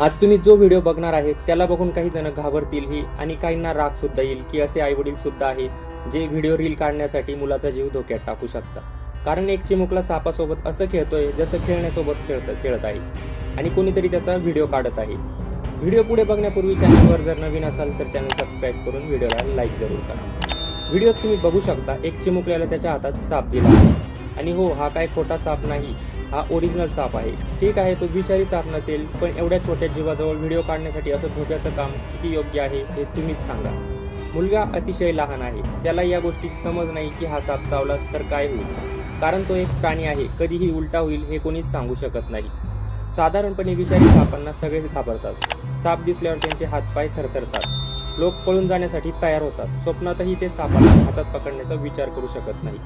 आज तुम्ही जो व्हिडिओ बघणार आहे त्याला बघून काही जण घाबरतीलही आणि काहींना राग सुद्धा येईल की असे आईवडील सुद्धा आहे जे व्हिडिओ रील काढण्यासाठी मुलाचा जीव धोक्यात टाकू शकता कारण एक चिमुकला सापासोबत असं खेळतोय जसं खेळण्यासोबत खेळत खेळत आहे. आणि कोणीतरी त्याचा व्हिडिओ काढत आहे. व्हिडिओ पुढे बघण्यापूर्वी चॅनलवर जर नवीन असाल तर चॅनल सबस्क्राईब करून व्हिडिओला लाईक जरूर करा. व्हिडिओत तुम्ही बघू शकता एक चिमुकल्याला त्याच्या हातात साप दिला आहे. आणि हो हा काय खोटा साप नाही. हा ओरिजिनल साप आहे. ठीक आहे तो विषारी साप नसेल पण एवढ्या छोट्या जीवाजवळ व्हिडिओ काढण्यासाठी असं धोक्याचं काम किती योग्य आहे हे तुम्हीच सांगा. मुलगा अतिशय लहान आहे. त्याला या गोष्टीची समज नाही की हा साप चावला तर काय होईल. कारण तो एक प्राणी आहे. कधीही उलटा होईल हे कोणीच सांगू शकत नाही. साधारणपणे विषारी सापांना सगळेच घाबरतात. साप दिसल्यावर त्यांचे हातपाय थरथरतात. लोक पळून जाण्यासाठी तयार होतात. स्वप्नातही ते सापाला हातात पकडण्याचा विचार करू शकत नाही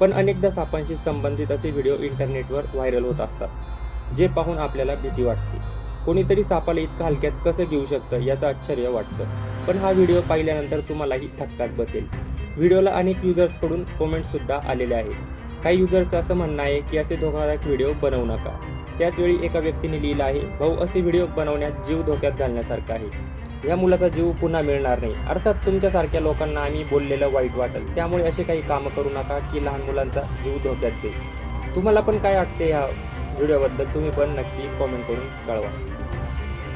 पण अनेकदा सापांशी संबंधित असे व्हिडिओ इंटरनेटवर व्हायरल होत असतात जे पाहून आपल्याला भीती वाटते. कोणीतरी सापाला इतकं हलक्यात कसं घेऊ शकतं याचं आश्चर्य वाटतं. पण हा व्हिडिओ पाहिल्यानंतर तुम्हालाही धक्काच बसेल. व्हिडिओला अनेक युजर्सकडून कमेंट्ससुद्धा आलेले आहेत. काही युजर्सचं असं म्हणणं आहे की असे धोकादायक व्हिडिओ बनवू नका. त्याचवेळी एका व्यक्तीने लिहिलं आहे भाऊ असे व्हिडिओ बनवण्यात जीव धोक्यात घालण्यासारखं आहे. या मुलाचा जीव पुन्हा मिळणार नाही. अर्थात तुमच्यासारख्या लोकांना आम्ही बोललेलं वाईट वाटेल. त्यामुळे असे काही कामं करू नका की लहान मुलांचा जीव धोक्यात जाईल. तुम्हाला पण काय वाटते या व्हिडिओबद्दल? तुम्ही पण नक्की कॉमेंट करून कळवा.